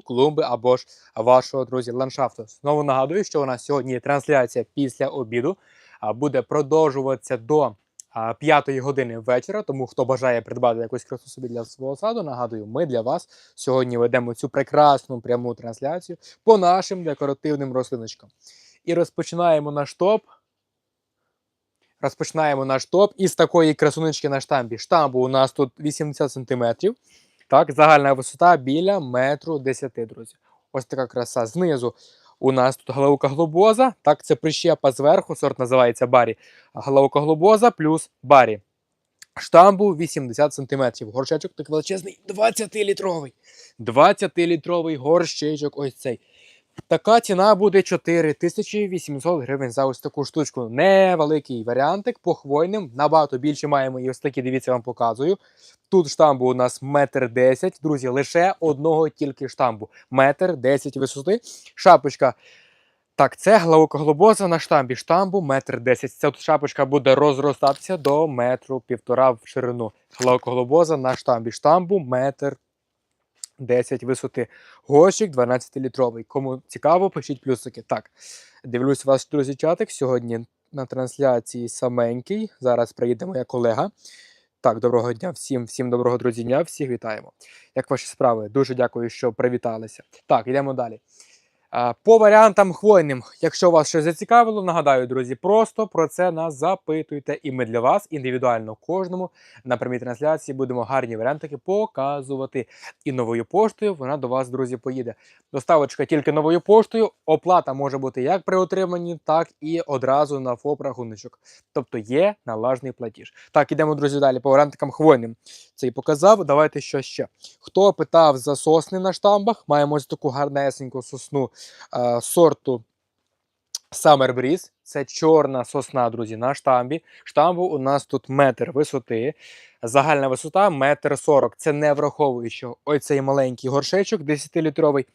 клумби або ж вашого друзі ландшафту. Знову нагадую, що у нас сьогодні трансляція після обіду. Буде продовжуватися до п'ятої години вечора. Тому хто бажає придбати якусь красу собі для свого саду, нагадую, ми для вас сьогодні ведемо цю прекрасну пряму трансляцію по нашим декоративним рослиночкам. І розпочинаємо наш топ. Розпочинаємо наш топ із такої красунечки на штамбі. Штамбу у нас тут 80 см. Так, загальна висота біля метру 10, друзі. Ось така краса. Знизу у нас тут головка глобоза. Так, це прищепа зверху, сорт називається барі. Головка глобоза плюс барі. Штамбу 80 см. Горшечок так величезний, 20-літровий. 20-літровий горщичок ось цей. Така ціна буде 4800 гривень за ось таку штучку. Невеликий варіантик по хвойним. Набагато більше маємо і ось такі, дивіться, вам показую. Тут штамбу у нас метр десять. Друзі, лише одного тільки штамбу. Метр десять висоти. Шапочка. Так, це глаукоглобоза на штамбі. Штамбу метр десять. Ця шапочка буде розростатися до метру півтора в ширину. Глаукоглобоза на штамбі. Штамбу метр 10 висоти. Горщик 12-літровий. Кому цікаво, пишіть плюсики. Так, дивлюсь вас, друзі, чатик. Сьогодні на трансляції саменький. Зараз приїде моя колега. Так, доброго дня всім, всім доброго друзі дня, всіх вітаємо. Як ваші справи? Дуже дякую, що привіталися. Так, йдемо далі. По варіантам хвойним, якщо вас щось зацікавило, нагадаю, друзі, просто про це нас запитуйте, і ми для вас індивідуально кожному на прямій трансляції будемо гарні варіантики показувати. І новою поштою вона до вас, друзі, поїде. Доставочка тільки новою поштою. Оплата може бути як при отриманні, так і одразу на ФОП рахуночок. Тобто є налажний платіж. Так, ідемо, друзі, далі по варіантикам хвойним. Це і показав. Давайте що ще. Хто питав за сосни на штамбах, маємо ось таку гарнесеньку сосну сорту Summer Breeze. Це чорна сосна, друзі, на штамбі. Штамбу у нас тут метр висоти. Загальна висота метр сорок. Це не враховуючи оцей цей маленький горшечок 10-літровий.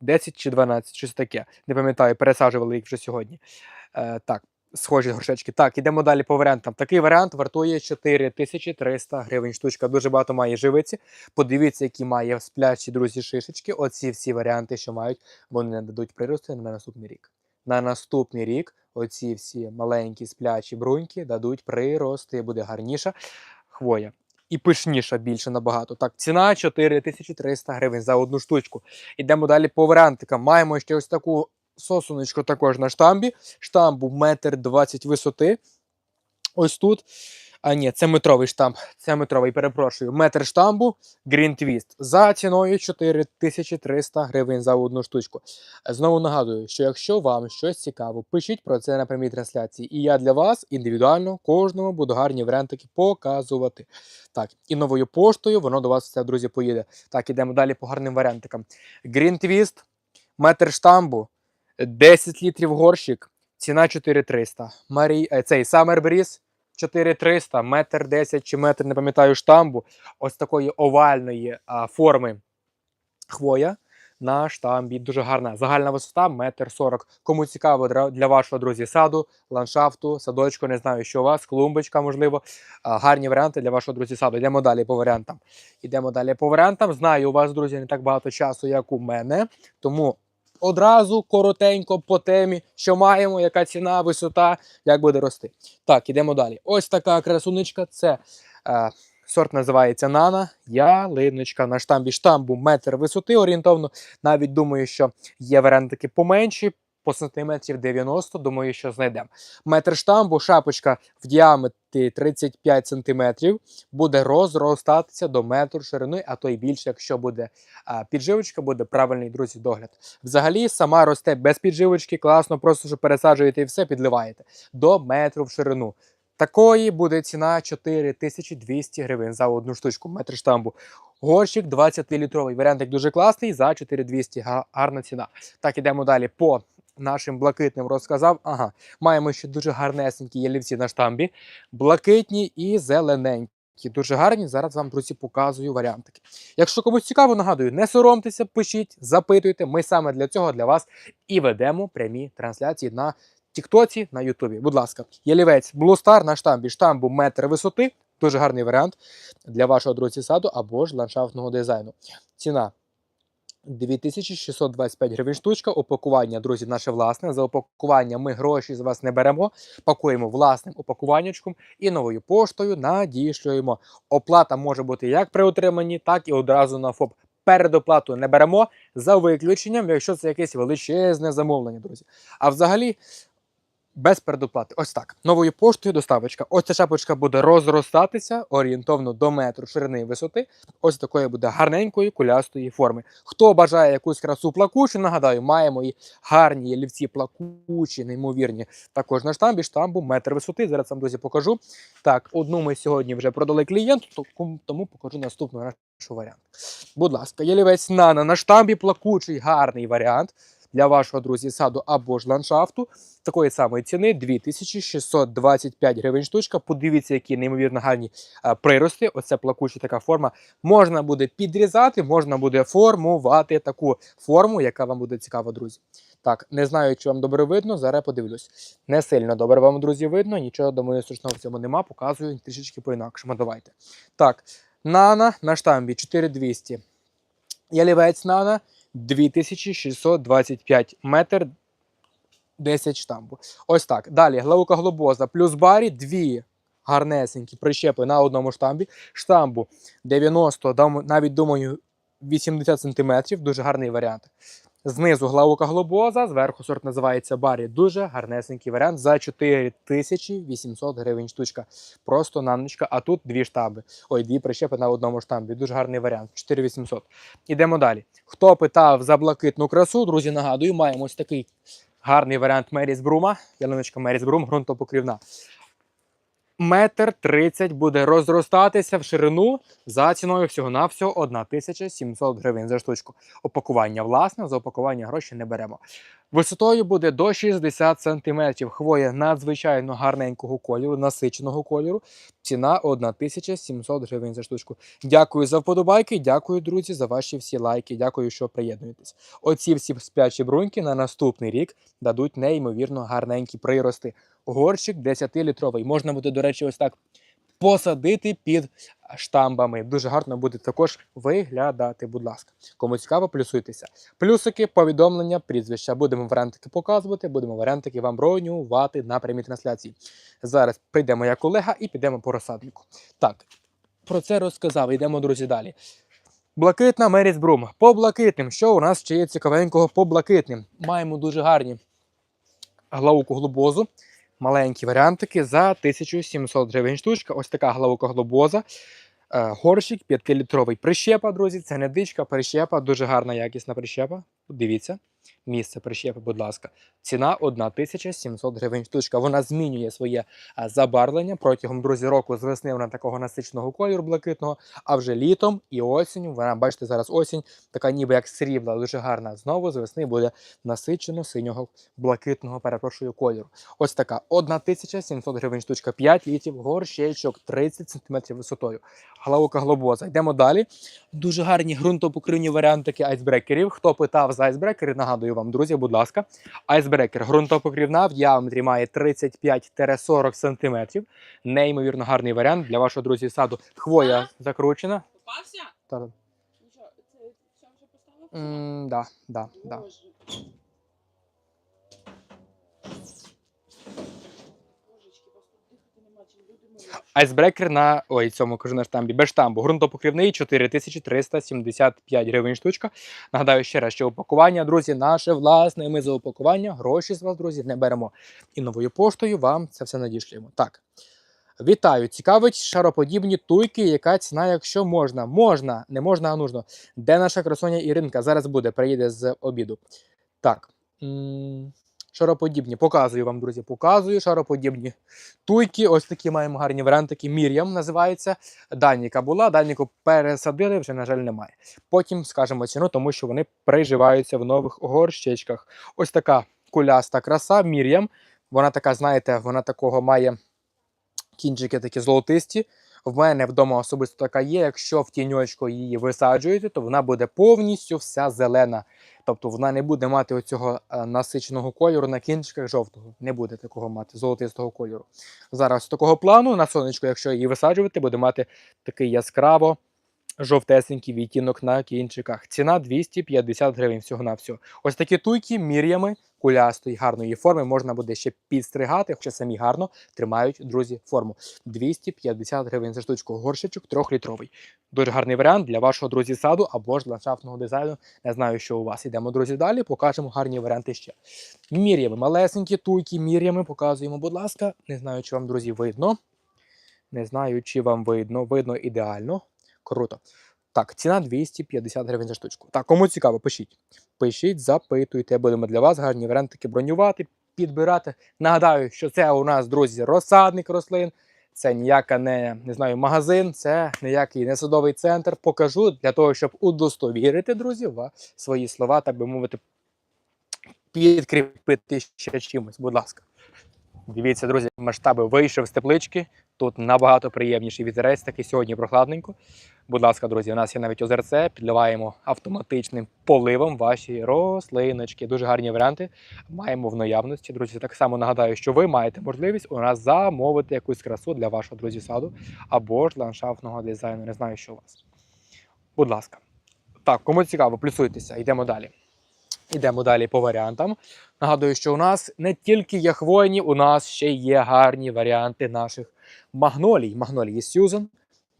10 чи 12, щось таке. Не пам'ятаю, пересаджували їх вже сьогодні. Е, так, схожі горшечки. Так, ідемо далі по варіантам. Такий варіант вартує 4300 гривень штучка. Дуже багато має живиці. Подивіться, які має сплячі друзі шишечки. Оці всі варіанти, що мають, вони не дадуть прирости на наступний рік. На наступний рік оці всі маленькі сплячі бруньки дадуть прирости, буде гарніша хвоя. І пишніша більше набагато. Так, ціна 4300 гривень за одну штучку. Ідемо далі по варіантикам. Маємо ще ось таку сосуночку також на штамбі. Штамбу метр 20 висоти. Ось тут. А ні, це метровий штамп. Це метровий, перепрошую. Метр штамбу Green Twist за ціною 4300 гривень за одну штучку. Знову нагадую, що якщо вам щось цікаво, пишіть про це на прямій трансляції. І я для вас індивідуально кожному буду гарні варіантики показувати. Так, і новою поштою воно до вас все, друзі, поїде. Так, ідемо далі по гарним варіантикам. Green Twist, метр штамбу, 10 літрів горщик, ціна 4300. Марій, е, цей Summer Breeze 4300, метр 10 чи метр, не пам'ятаю, штамбу. Ось такої овальної а, форми хвоя на штамбі. Дуже гарна. Загальна висота метр 40. Кому цікаво для вашого друзі саду, ландшафту, садочку, не знаю, що у вас, клумбочка, можливо. Гарні варіанти для вашого друзі саду. Йдемо далі по варіантам. Йдемо далі по варіантам. Знаю, у вас, друзі, не так багато часу, як у мене. Тому одразу коротенько по темі, що маємо, яка ціна, висота, як буде рости. Так, ідемо далі. Ось така красунечка. Це е, сорт називається Нана. Ялиночка на штамбі штамбу метр висоти орієнтовно. Навіть думаю, що є варіантики поменші. По сантиметрів 90, думаю, що знайдемо. Метр штамбу, шапочка в діаметрі 35 сантиметрів, буде розростатися до метру ширини, а то й більше, якщо буде а, підживочка, буде правильний друзі догляд. Взагалі, сама росте без підживочки, класно, просто що пересаджуєте і все підливаєте до метру в ширину. Такої буде ціна 4200 гривень за одну штучку, метр штамбу. Горщик 20-літровий. Варіантик дуже класний за 4200. Га- Гарна ціна. Так, ідемо далі по нашим блакитним розказав. Ага, маємо ще дуже гарнесенькі ялівці на штамбі. Блакитні і зелененькі. Дуже гарні. Зараз вам, друзі, показую варіантики. Якщо комусь цікаво, нагадую, не соромтеся, пишіть, запитуйте. Ми саме для цього для вас і ведемо прямі трансляції на Тіктоці, на Ютубі. Будь ласка, ялівець Blue Star на штамбі. Штамбу метр висоти. Дуже гарний варіант для вашого друзі саду або ж ландшафтного дизайну. Ціна 2625 гривень штучка. Опакування, друзі, наше власне. За опакування ми гроші з вас не беремо. Пакуємо власним опакуваннячком і новою поштою надішлюємо. Оплата може бути як при отриманні, так і одразу на ФОП. Передоплату не беремо за виключенням, якщо це якесь величезне замовлення, друзі. А взагалі. Без передоплати. Ось так. Новою поштою доставочка. Ось ця шапочка буде розростатися орієнтовно до метру ширини і висоти. Ось такої буде гарненької кулястої форми. Хто бажає якусь красу плакучу, нагадаю, маємо і гарні ялівці плакучі, неймовірні. Також на штамбі штамбу метр висоти. Зараз вам друзі покажу. Так, одну ми сьогодні вже продали клієнту, то- тому покажу наступний наш варіант. Будь ласка, ялівець нана на штамбі плакучий, гарний варіант. Для вашого друзі саду або ж ландшафту такої самої ціни 2625 гривень штучка. Подивіться, які неймовірно гарні е, прирости. Оце плакуча така форма. Можна буде підрізати, можна буде формувати таку форму, яка вам буде цікава, друзі. Так, не знаю, чи вам добре видно. Зараз подивлюсь. Не сильно добре вам, друзі, видно. Нічого думаю, страшного в цьому нема. Показую трішечки по-інакшому. Давайте. Так, Нана на штамбі 4200. Ялівець Нана 2625 метр 10 штамбу. Ось так. Далі глаука глобоза плюс барі, дві гарнесенькі прищепи на одному штамбі. Штамбу 90, навіть думаю, 80 см. Дуже гарний варіант. Знизу глаука глобоза, зверху сорт називається барі. Дуже гарнесенький варіант за 4800 гривень штучка. Просто наночка, а тут дві штамби. Ой, дві прищепи на одному штамбі. Дуже гарний варіант. 4800. Ідемо далі. Хто питав за блакитну красу, друзі, нагадую, маємо ось такий гарний варіант Меріс Брума. Ялиночка Меріс Брум, ґрунтопокрівна. Метр тридцять буде розростатися в ширину за ціною всього-навсього 1700 гривень за штучку. Опакування власне, за опакування гроші не беремо. Висотою буде до 60 см. Хвоя надзвичайно гарненького кольору, насиченого кольору. Ціна 1700 гривень за штучку. Дякую за вподобайки, дякую, друзі, за ваші всі лайки. Дякую, що приєднуєтесь. Оці всі сплячі бруньки на наступний рік дадуть неймовірно гарненькі прирости. Горщик 10-літровий. Можна буде, до речі, ось так посадити під штамбами. Дуже гарно буде також виглядати, будь ласка. Кому цікаво, плюсуйтеся. Плюсики, повідомлення, прізвища. Будемо варіантики показувати, будемо варіантики вам бронювати на прямій трансляції. Зараз прийде моя колега і підемо по розсаднику. Так, про це розказав. Йдемо, друзі, далі. Блакитна Меріс Брум. По блакитним. Що у нас ще є цікавенького по блакитним? Маємо дуже гарні глауку глобозу. Маленькі варіантики за 1700 гривень штучка. Ось така глаука. Е, Горщик 5-літровий прищепа, друзі. Це не дичка, прищепа, дуже гарна якісна прищепа. Дивіться, місце прищепи, будь ласка. Ціна 1700 гривень штучка. Вона змінює своє е, забарвлення протягом друзі року з весни вона такого насиченого кольору блакитного, а вже літом і осінню. Вона, бачите, зараз осінь, така ніби як срібла, дуже гарна. Знову з весни буде насичено синього блакитного, перепрошую, кольору. Ось така 1700 гривень штучка, 5 літрів, горщечок 30 см висотою. Глаука глобоза. Йдемо далі. Дуже гарні ґрунтопокривні варіантики айсбрекерів. Хто питав за айсбрекери, нагадую вам, друзі, будь ласка. Айсбрекер грунтопокрівна в діаметрі має 35-40 см. Неймовірно гарний варіант для вашого друзі саду. Хвоя закручена. Попався? Та, Ну це вже поставив? м, да, да, да. Боже. Божечки, вас тут дихати нема чим, люди мої. Айсбрекер на ой, цьому кажу на штамбі без штамбу. Ґрунтопокривний 4375 гривень штучка. Нагадаю ще раз, що упакування, друзі, наше власне. Ми за упакування гроші з вас, друзі, не беремо. І новою поштою вам це все надішлємо. Так. Вітаю! Цікавить шароподібні туйки, яка ціна, якщо можна. Можна, не можна, а нужно. Де наша красоня Іринка? Зараз буде, приїде з обіду. Так. м, Шароподібні. Показую вам, друзі, показую шароподібні туйки. Ось такі маємо гарні варіантики. Мір'ям називається. Даніка була, Даніку пересадили, вже, на жаль, немає. Потім скажемо ціну, тому що вони приживаються в нових горщичках. Ось така куляста краса, Мір'ям. Вона така, знаєте, вона такого має кінчики такі золотисті. В мене вдома особисто така є. Якщо в тіньочку її висаджуєте, то вона буде повністю вся зелена. Тобто вона не буде мати оцього е, насиченого кольору на кінчиках жовтого. Не буде такого мати золотистого кольору. Зараз такого плану на сонечку, якщо її висаджувати, буде мати такий яскраво жовтесенький відтінок на кінчиках. Ціна 250 гривень всього на всього. Ось такі туйки мір'ями кулястої гарної форми можна буде ще підстригати, хоча самі гарно тримають друзі форму. 250 гривень за штучку. Горщичок трьохлітровий. Дуже гарний варіант для вашого друзі саду або ж ландшафтного дизайну. Не знаю, що у вас. Ідемо, друзі, далі. Покажемо гарні варіанти ще. Мір'ями, малесенькі туйки, мір'ями показуємо, будь ласка. Не знаю, чи вам, друзі, видно. Не знаю, чи вам видно. Видно ідеально. Круто. Так, ціна 250 гривень за штучку. Так, кому цікаво, пишіть. Пишіть, запитуйте. Будемо для вас гарні варіантики бронювати, підбирати. Нагадаю, що це у нас, друзі, розсадник рослин. Це ніяка не, не знаю, магазин, це ніякий не садовий центр. Покажу для того, щоб удостовірити, друзі, свої слова, так би мовити, підкріпити ще чимось. Будь ласка. Дивіться, друзі, масштаби вийшов з теплички. Тут набагато приємніший вітерець, такий сьогодні прохладненько. Будь ласка, друзі, у нас є навіть озерце, підливаємо автоматичним поливом ваші рослиночки. Дуже гарні варіанти маємо в наявності. Друзі, так само нагадаю, що ви маєте можливість у нас замовити якусь красу для вашого друзі саду або ж ландшафтного дизайну. Не знаю, що у вас. Будь ласка. Так, кому цікаво, плюсуйтеся, йдемо далі. Йдемо далі по варіантам. Нагадую, що у нас не тільки є хвойні, у нас ще є гарні варіанти наших магнолій. Магнолії Сьюзен,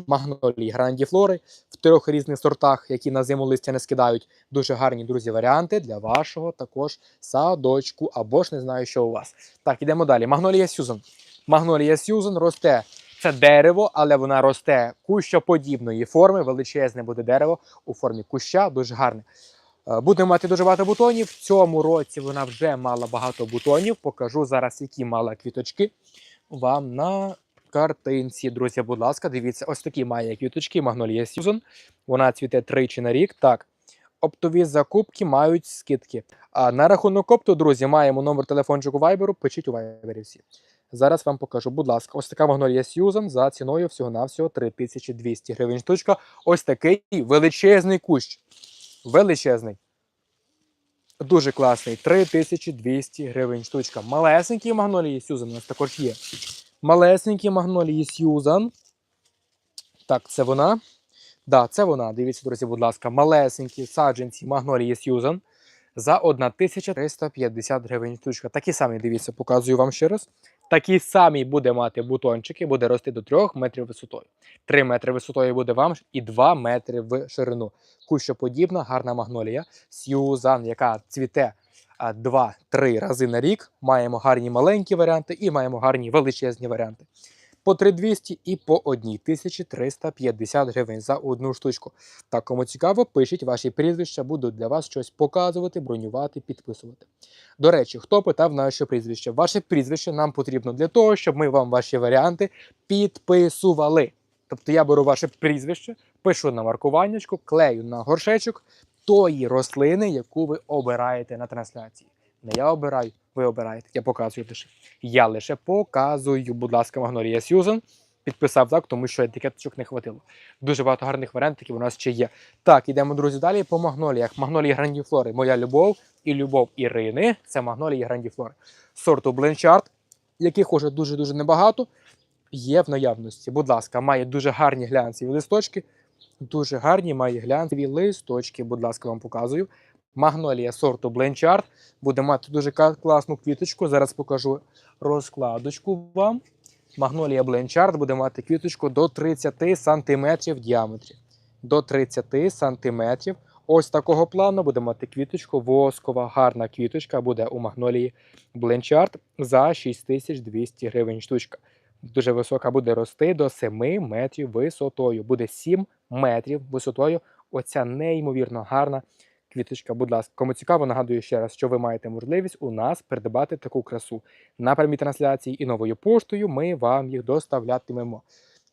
магнолії Грандіфлори в трьох різних сортах, які на зиму листя не скидають. Дуже гарні друзі варіанти для вашого також садочку або ж не знаю, що у вас. Так, ідемо далі. Магнолія Сьюзен. Магнолія Сьюзен росте. Це дерево, але вона росте кущоподібної форми. Величезне буде дерево у формі куща, дуже гарне. Е, Буде мати дуже багато бутонів. В цьому році вона вже мала багато бутонів. Покажу зараз, які мала квіточки вам на картинці. Друзі, будь ласка, дивіться, ось такі має квіточки Магнолія Сьюзен. Вона цвіте тричі на рік. Так, оптові закупки мають скидки. А на рахунок опту, друзі, маємо номер телефончику Viber, пишіть у Viber всі. Зараз вам покажу, будь ласка, ось така Магнолія Сьюзен за ціною всього-навсього 3200 гривень штучка. Ось такий величезний кущ. Величезний. Дуже класний. 3200 гривень штучка. Малесенькі магнолії Сьюзан у нас також є. Малесенькі магнолії Сьюзан. Так, це вона. Да, це вона. Дивіться, друзі, будь ласка, малесенькі саджанці магнолії Сьюзан за 1350 гривень штучка. Такі самі, дивіться, показую вам ще раз. Такі самі буде мати бутончики, буде рости до 3 метрів висотою. 3 метри висотою буде вам і 2 метри в ширину. Кущоподібна, гарна магнолія. Сьюзан, яка цвіте 2-3 рази на рік. Маємо гарні маленькі варіанти і маємо гарні величезні варіанти. По 3200 і по 1350 гривень за одну штучку. Так, кому цікаво, пишіть ваші прізвища, буду для вас щось показувати, бронювати, підписувати. До речі, хто питав наше прізвище? Ваше прізвище нам потрібно для того, щоб ми вам ваші варіанти підписували. Тобто я беру ваше прізвище, пишу на маркуваннячку, клею на горшечок тої рослини, яку ви обираєте на трансляції. Не я обираю, ви обираєте. Я показую лише. Я лише показую, будь ласка, Магнолія Сьюзен. Підписав так, тому що етикеточок не хватило. Дуже багато гарних варіантів у нас ще є. Так, ідемо, друзі, далі по магноліях. Магнолії Грандіфлори. Моя любов і любов Ірини. Це магнолії Грандіфлори. Сорту Бленчард, яких уже дуже-дуже небагато. Є в наявності. Будь ласка, має дуже гарні глянцеві листочки. Дуже гарні має глянцеві листочки. Будь ласка, вам показую. Магнолія сорту Бленчард буде мати дуже класну квіточку. Зараз покажу розкладочку вам. Магнолія Бленчард буде мати квіточку до 30 см в діаметрі. До 30 см. Ось такого плану буде мати квіточку. Воскова, гарна квіточка буде у Магнолії Бленчард за 6200 гривень штучка. Дуже висока буде рости до 7 метрів висотою. Буде 7 метрів висотою. Оця неймовірно гарна квіточка. Будь ласка, кому цікаво, нагадую ще раз, що ви маєте можливість у нас придбати таку красу на прямій трансляції і новою поштою. Ми вам їх доставлятимемо.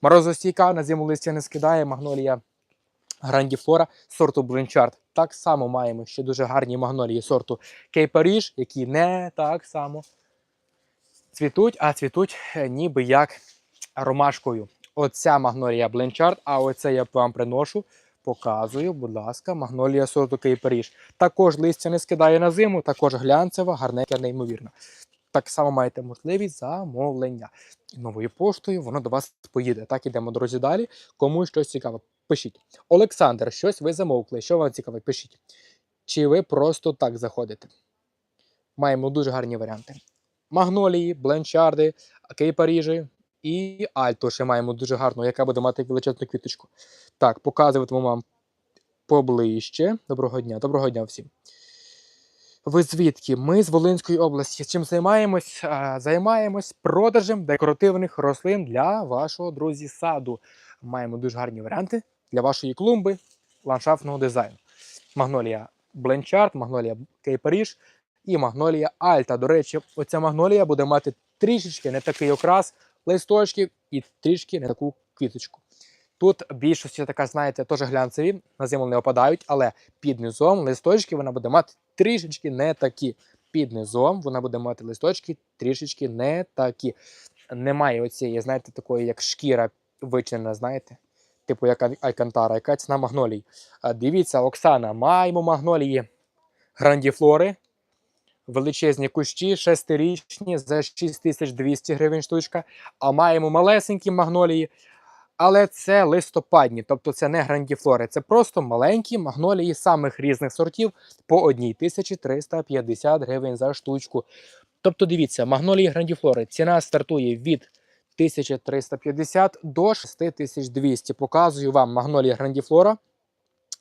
Морозостійка на зиму листя не скидає. Магнолія Грандіфлора сорту Бленчард. Так само маємо ще дуже гарні магнолії сорту Кейпаріж, які не так само цвітуть, а цвітуть е, ніби як ромашкою. Оця магнолія Бленчард, а оце я вам приношу. Показую, будь ласка, магнолія сорту Кейпаріж. Також листя не скидає на зиму, також глянцева, гарненька, неймовірна. Так само маєте можливість замовлення. І новою поштою воно до вас поїде. Так ідемо, друзі, далі. Кому щось цікаво. Пишіть. Олександр, щось ви замовкли. Що вам цікавить? Пишіть. Чи ви просто так заходите? Маємо дуже гарні варіанти. Магнолії, бленчарди, кейпаріжі і альто ще маємо дуже гарну, яка буде мати величезну квіточку. Так, показуватиму вам поближче. Доброго дня, доброго дня всім. Ви звідки? Ми з Волинської області. Чим займаємось? Займаємось продажем декоративних рослин для вашого друзі саду. Маємо дуже гарні варіанти для вашої клумби ландшафтного дизайну. Магнолія Бленчард, Магнолія Кейпаріж і Магнолія Альта. До речі, оця магнолія буде мати трішечки не такий окрас листочків і трішки не таку квіточку. Тут більшості така, знаєте, теж глянцеві, на зиму не опадають, але під низом листочки вона буде мати трішечки не такі. Під низом вона буде мати листочки трішечки не такі. Немає оцієї, знаєте, такої, як шкіра вичинена, знаєте, типу як айкантара, яка ціна магнолій. А дивіться, Оксана, маємо магнолії грандіфлори, величезні кущі, шестирічні за 6200 гривень штучка. А маємо малесенькі магнолії, але це листопадні, тобто це не грандіфлори, це просто маленькі магнолії самих різних сортів по 1350 гривень за штучку. Тобто, дивіться, магнолії грандіфлори ціна стартує від 1350 до 6200. Показую вам магнолія грандіфлора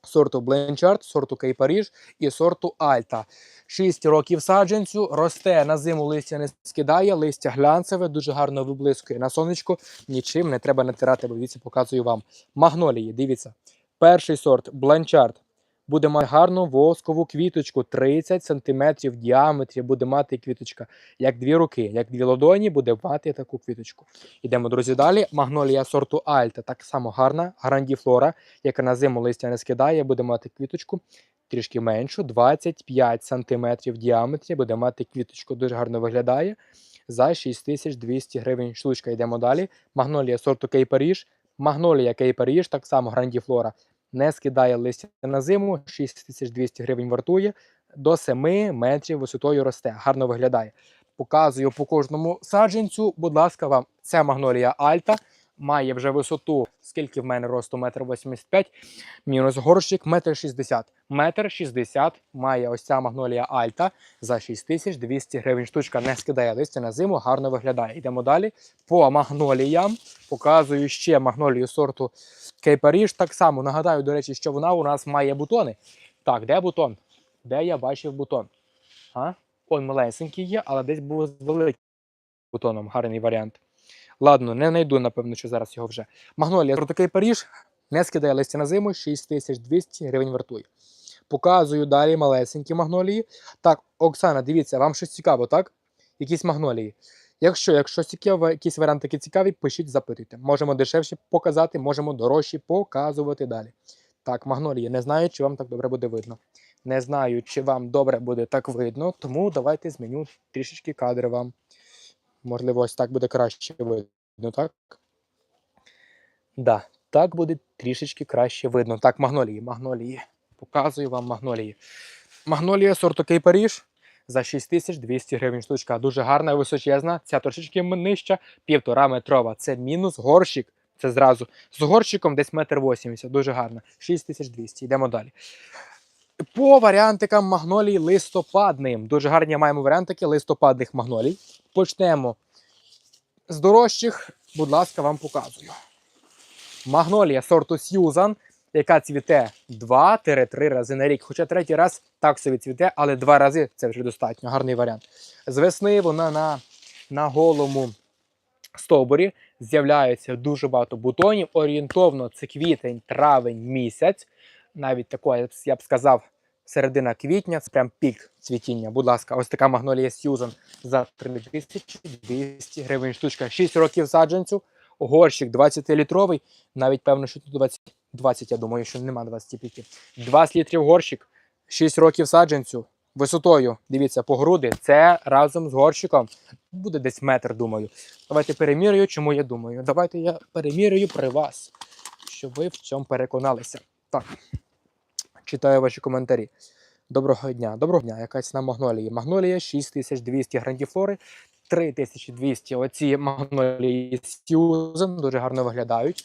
сорту Бленчард, сорту Кейпаріж і сорту Альта. 6 років саджанцю, росте на зиму листя не скидає, листя глянцеве, дуже гарно виблискує на сонечку. Нічим не треба натирати, бо дивіться, показую вам. Магнолії, дивіться. Перший сорт Бленчард буде мати гарну воскову квіточку 30 см в діаметрі. Буде мати квіточка як дві руки, як дві ладоні, буде мати таку квіточку. Йдемо, друзі, далі. Магнолія сорту Альта, так само гарна, грандіфлора, яка на зиму листя не скидає, буде мати квіточку трішки меншу, 25 см в діаметрі, буде мати квіточку, дуже гарно виглядає. За 6200 гривень штучка. Йдемо далі. Магнолія сорту Кейпаріж. Магнолія Кейпаріж, так само грандіфлора. Не скидає листя на зиму, 6200 гривень вартує, до 7 метрів висотою росте. Гарно виглядає. Показую по кожному саджанцю. Будь ласка, вам ця магнолія Альта має вже висоту, скільки в мене росту, метр 85, мінус горщик, метр 60. Метр 60 має ось ця магнолія Альта за 6200 гривень. Штучка не скидає листя на зиму, гарно виглядає. Йдемо далі. По магноліям показую ще магнолію сорту Кейпаріж. Так само нагадаю, до речі, що вона у нас має бутони. Так, де бутон? Де я бачив бутон? А? Он малесенький є, але десь був з великим бутоном. Гарний варіант. Ладно, не знайду, напевно, що зараз його вже. Магнолія сорту Кейпаріж не скидає листя на зиму, 6200 гривень вартує. Показую далі малесенькі магнолії. Так, Оксана, дивіться, вам щось цікаво, так? Якісь магнолії. Якщо, якщо цікаво, якісь варіанти такі цікаві, пишіть, запитуйте. Можемо дешевше показати, можемо дорожчі показувати далі. Так, магнолії, не знаю, чи вам так добре буде видно. Не знаю, чи вам добре буде так видно, тому давайте зміню трішечки кадри вам. Можливо, ось так буде краще видно, так? Да, так буде трішечки краще видно. Так, магнолії, магнолії. Показую вам магнолії. Магнолія сорту Кейпаріж за 6200 гривень штучка. Дуже гарна і височезна. Ця трошечки нижча, півтора метрова. Це мінус горщик. Це зразу. З горщиком десь метр 80. Дуже гарна. 6200. Йдемо далі. По варіантикам магнолій листопадним. Дуже гарні маємо варіантики листопадних магнолій. Почнемо з дорожчих. Будь ласка, вам показую. Магнолія сорту Сьюзан, яка цвіте 2-3 рази на рік. Хоча третій раз так собі цвіте, але два рази це вже достатньо. Гарний варіант. З весни вона на, на голому стовбурі з'являється дуже багато бутонів. Орієнтовно це квітень, травень місяць. Навіть такої, я б сказав, середина квітня, це прям пік цвітіння. Будь ласка, ось така магнолія Сьюзан за 3200 гривень штучка. 6 років саджанцю, горщик 20-літровий, навіть певно, що тут 20, 20, я думаю, що нема 25. 20 літрів горщик, 6 років саджанцю, висотою, дивіться, по груди. Це разом з горщиком буде десь метр, думаю. Давайте перемірюю, чому я думаю. Давайте я перемірюю при вас, щоб ви в цьому переконалися. Так, читаю ваші коментарі. Доброго дня. Доброго дня. Яка ціна магнолії? Магнолія 6200 грандіфлори, 3200. Оці магнолії Сьюзен дуже гарно виглядають.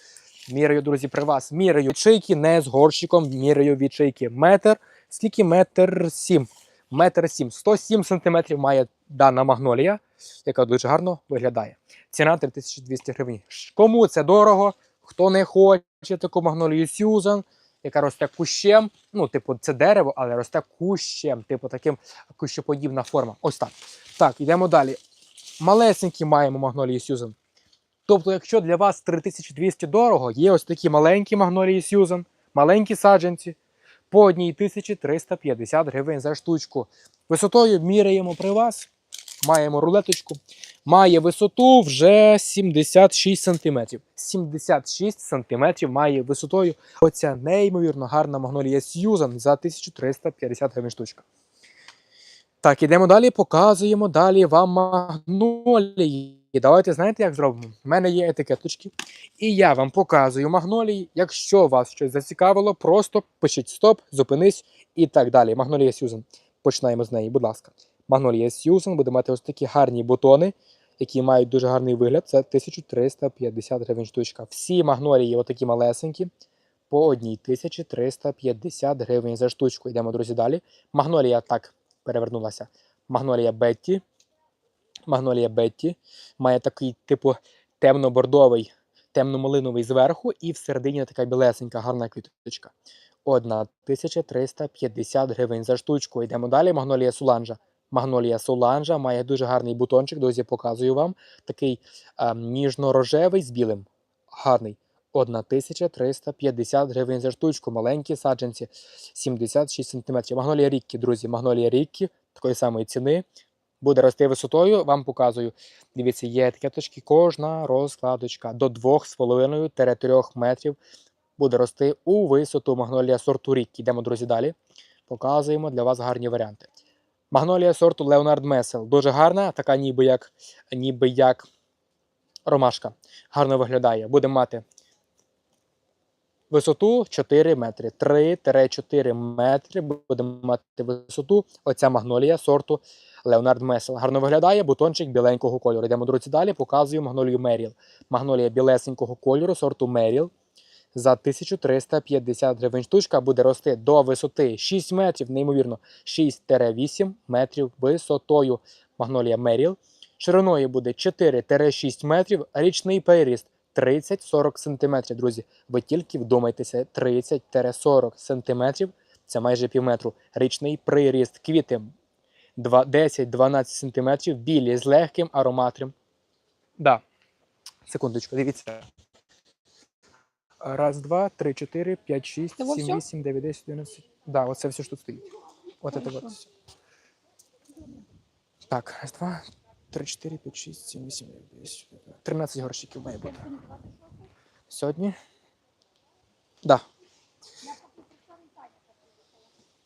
Міряю, друзі, при вас. Міряю відшийки, не з горщиком, міряю відшийки. Метр. Скільки метр сім? Метр сім. 107 сантиметрів має дана магнолія, яка дуже гарно виглядає. Ціна 3200 гривень. Кому це дорого? Хто не хоче таку магнолію Сьюзан, яка росте кущем. Ну, типу, це дерево, але росте кущем, типу таким кущеподібна форма. Ось так. Так, йдемо далі. Малесенькі маємо магнолії Сьюзан. Тобто, якщо для вас 3200 дорого, є ось такі маленькі магнолії Сьюзан, маленькі саджанці по 1350 гривень за штучку. Висотою міряємо при вас. Маємо рулеточку. Має висоту вже 76 см. 76 см має висотою. Оця неймовірно гарна магнолія Сьюзан за 1350 гривень штучка. Так, ідемо далі, показуємо далі вам магнолії. Давайте знаєте, як зробимо? У мене є етикеточки, і я вам показую магнолії. Якщо вас щось зацікавило, просто пишіть стоп, зупинись і так далі. Магнолія Сьюзен. Починаємо з неї, будь ласка. Магнолія Сьюзен буде мати ось такі гарні бутони, які мають дуже гарний вигляд. Це 1350 гривень штучка. Всі магнолії, отакі малесенькі, по одній 1350 гривень за штучку. Йдемо, друзі, далі. Магнолія так перевернулася. Магнолія Бетті. Магнолія Бетті має такий, типу, темно-бордовий, темно-малиновий зверху, і всередині така білесенька, гарна квіточка. Одна 1350 гривень за штучку. Йдемо далі. Магнолія Суланжа. Магнолія Суланжа має дуже гарний бутончик, друзі, показую вам. Такий а, ніжно-рожевий з білим. Гарний. 1350 гривень за штучку. Маленькі саджанці 76 см. Магнолія Ріккі, друзі, Магнолія Ріккі такої самої ціни. Буде рости висотою, вам показую. Дивіться, є етикеточки, кожна розкладочка до 2,5-3 метрів буде рости у висоту магнолія сорту Ріккі. Йдемо, друзі, далі. Показуємо для вас гарні варіанти. Магнолія сорту Леонард Месел. Дуже гарна, така ніби як, ніби як ромашка. Гарно виглядає. Буде мати висоту 4 метри. 3-4 метри буде мати висоту. Оця магнолія сорту Леонард Месел. Гарно виглядає, бутончик біленького кольору. Йдемо, друзі, далі. Показую магнолію Меріл. Магнолія білесенького кольору сорту Меріл. За 1350 гривень штучка буде рости до висоти 6 метрів, неймовірно, 6-8 метрів висотою магнолія Меріл. Шириною буде 4-6 метрів, річний переріст 30-40 см. Друзі, ви тільки вдумайтеся, 30-40 см це майже півметру. Річний приріст квіти 10-12 см, білі з легким ароматом. Да. Секундочку, дивіться. Раз, два, три, чотири, п'ять, шість, Це сім, вісім, дев'ять, десять, одинадцять. Да, оце все, що тут стоїть. От це Хорошо. все. Так, раз, два, три, чотири, п'ять, шість, сім, вісім, дев'ять, десять. 13 горщиків має бути. Сьогодні? Да.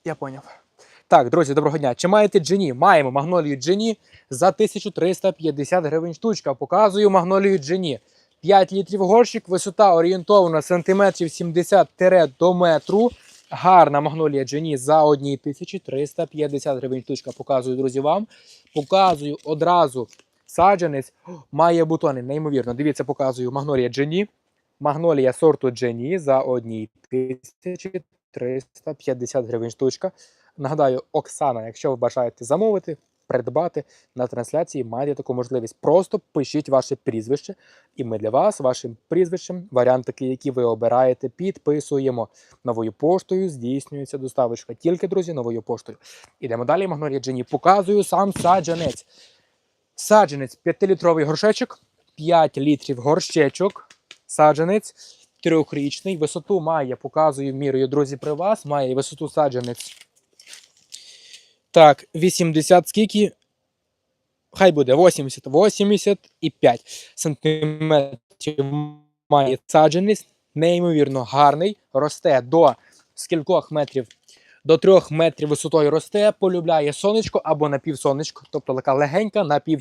Я поняв. Так, друзі, доброго дня. Чи маєте джині? Маємо магнолію джині за 1350 гривень штучка. Показую магнолію джині. 5 літрів горщик, висота орієнтована сантиметрів 70 до метру. Гарна магнолія джині за 1350 гривень штучка. Показую, друзі, вам. Показую одразу саджанець. О, Має бутони, неймовірно. Дивіться, показую магнолія джині. Магнолія сорту джині за 1350 гривень штучка. Нагадаю, Оксана, якщо ви бажаєте замовити, придбати на трансляції, маєте таку можливість. Просто пишіть ваше прізвище, і ми для вас, вашим прізвищем, варіант такий, який ви обираєте, підписуємо. Новою поштою здійснюється доставочка. Тільки, друзі, новою поштою. Ідемо далі. Магнолія Джині. Показую сам саджанець. Саджанець 5-літровий горшечок, 5 літрів горщечок. Саджанець трьохрічний. Висоту має, показую мірою, друзі, при вас. Має висоту саджанець. Так, 80 скільки? Хай буде 80, 85 сантиметрів має саджанець. Неймовірно гарний. Росте до скількох метрів? До 3 метрів висотою росте, полюбляє сонечко або напівсонечко, тобто така легенька, напів